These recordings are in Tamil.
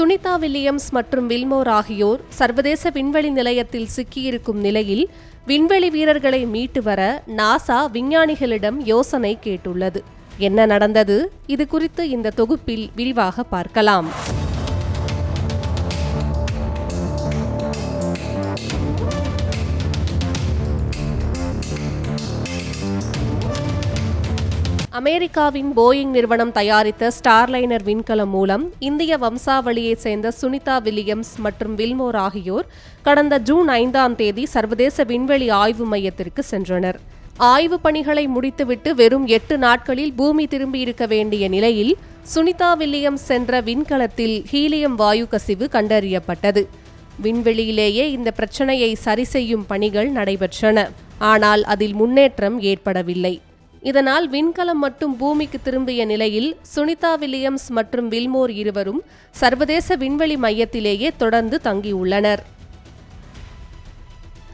சுனிதா வில்லியம்ஸ் மற்றும் வில்மோர் ஆகியோர் சர்வதேச விண்வெளி நிலையத்தில் சிக்கியிருக்கும் நிலையில் விண்வெளி வீரர்களை மீட்டு வர நாசா விஞ்ஞானிகளிடம் யோசனை கேட்டுள்ளது. என்ன நடந்தது? இது குறித்து இந்த தொகுப்பில் விரிவாக பார்க்கலாம். அமெரிக்காவின் போயிங் நிறுவனம் தயாரித்த ஸ்டார்லைனர் விண்கலம் மூலம் இந்திய வம்சாவளியைச் சேர்ந்த சுனிதா வில்லியம்ஸ் மற்றும் வில்மோர் ஆகியோர் கடந்த ஜூன் ஐந்தாம் தேதி சர்வதேச விண்வெளி ஆய்வு மையத்திற்கு சென்றனர். ஆய்வு பணிகளை முடித்துவிட்டு வெறும் எட்டு நாட்களில் பூமி திரும்பியிருக்க வேண்டிய நிலையில் சுனிதா வில்லியம்ஸ் சென்ற விண்கலத்தில் ஹீலியம் வாயு கசிவு கண்டறியப்பட்டது. விண்வெளியிலேயே இந்த பிரச்சனையை சரி செய்யும் பணிகள் நடைபெற்றன. ஆனால் அதில் முன்னேற்றம் ஏற்படவில்லை. இதனால் விண்கலம் மட்டும் பூமிக்கு திரும்பிய நிலையில் சுனிதா வில்லியம்ஸ் மற்றும் வில்மோர் இருவரும் சர்வதேச விண்வெளி மையத்திலேயே தொடர்ந்து தங்கியுள்ளனர்.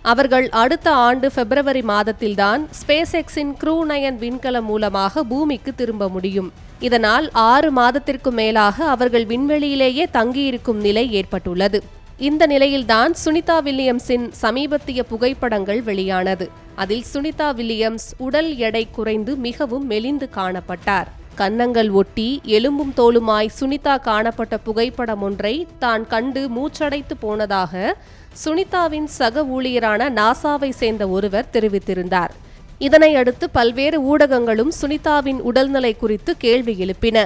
அவர்கள் அடுத்த ஆண்டு பிப்ரவரி மாதத்தில்தான் ஸ்பேஸ் எக்ஸின் க்ரூ நயன் விண்கலம் மூலமாக பூமிக்கு திரும்ப முடியும். இதனால் ஆறு மாதத்திற்கு மேலாக அவர்கள் விண்வெளியிலேயே தங்கியிருக்கும் நிலை ஏற்பட்டுள்ளது. இந்த நிலையில்தான் சுனிதா வில்லியம்ஸின் சமீபத்திய புகைப்படங்கள் வெளியானது. அதில் சுனிதா வில்லியம்ஸ் உடல் எடை குறைந்து மிகவும் மெலிந்து காணப்பட்டார். கன்னங்கள் ஒட்டி எலும்பும் தோலுமாய் சுனிதா காணப்பட்ட புகைப்படம் ஒன்றை தான் கண்டு மூச்சடைத்து போனதாக சுனிதாவின் சக ஊழியரான நாசாவை சேர்ந்த ஒருவர் தெரிவித்திருந்தார். இதனை அடுத்து பல்வேறு ஊடகங்களும் சுனிதாவின் உடல்நிலை குறித்து கேள்வி எழுப்பின.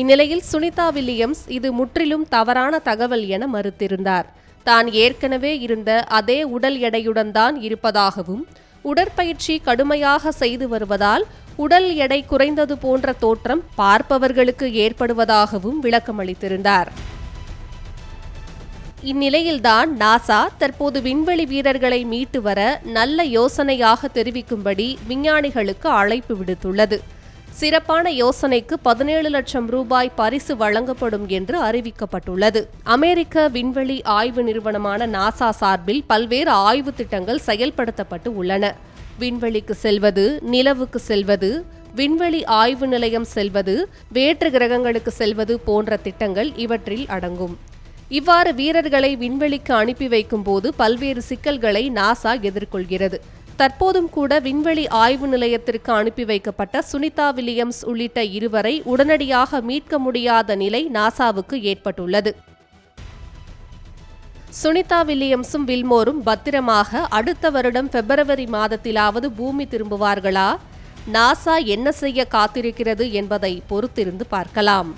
இந்நிலையில் சுனிதா வில்லியம்ஸ் இது முற்றிலும் தவறான தகவல் என மறுத்திருந்தார். தான் ஏற்கனவே இருந்த அதே உடல் எடையுடன் தான் இருப்பதாகவும் உடற்பயிற்சி கடுமையாக செய்து வருவதால் உடல் எடை குறைந்தது போன்ற தோற்றம் பார்ப்பவர்களுக்கு ஏற்படுவதாகவும் விளக்கமளித்திருந்தார் இந்நிலையில்தான் நாசா தற்போது விண்வெளி வீரர்களை மீட்டு வர நல்ல யோசனையாக தெரிவிக்கும்படி விஞ்ஞானிகளுக்கு அழைப்பு விடுத்துள்ளது. சிறப்பான யோசனைக்கு பதினேழு லட்சம் ரூபாய் பரிசு வழங்கப்படும் என்று அறிவிக்கப்பட்டுள்ளது. அமெரிக்க விண்வெளி ஆய்வு நிறுவனமான நாசா சார்பில் பல்வேறு ஆய்வு திட்டங்கள் செயல்படுத்தப்பட்டு உள்ளன. விண்வெளிக்கு செல்வது நிலவுக்கு செல்வது விண்வெளி ஆய்வு நிலையம் செல்வது வேற்று கிரகங்களுக்கு செல்வது போன்ற திட்டங்கள் இவற்றில் அடங்கும். இவ்வாறு வீரர்களை விண்வெளிக்கு அனுப்பி வைக்கும் போது பல்வேறு சிக்கல்களை நாசா எதிர்கொள்கிறது. தற்போதும் கூட விண்வெளி ஆய்வு நிலையத்திற்கு அனுப்பி வைக்கப்பட்ட சுனிதா வில்லியம்ஸ் உள்ளிட்ட இருவரை உடனடியாக மீட்க முடியாத நிலை நாசாவுக்கு ஏற்பட்டுள்ளது. சுனிதா வில்லியம்ஸும் வில்மோரும் பத்திரமாக அடுத்த வருடம் பிப்ரவரி மாதத்திலாவது பூமி திரும்புவார்களா? நாசா என்ன செய்ய காத்திருக்கிறது என்பதை பொறுத்திருந்து பார்க்கலாம்.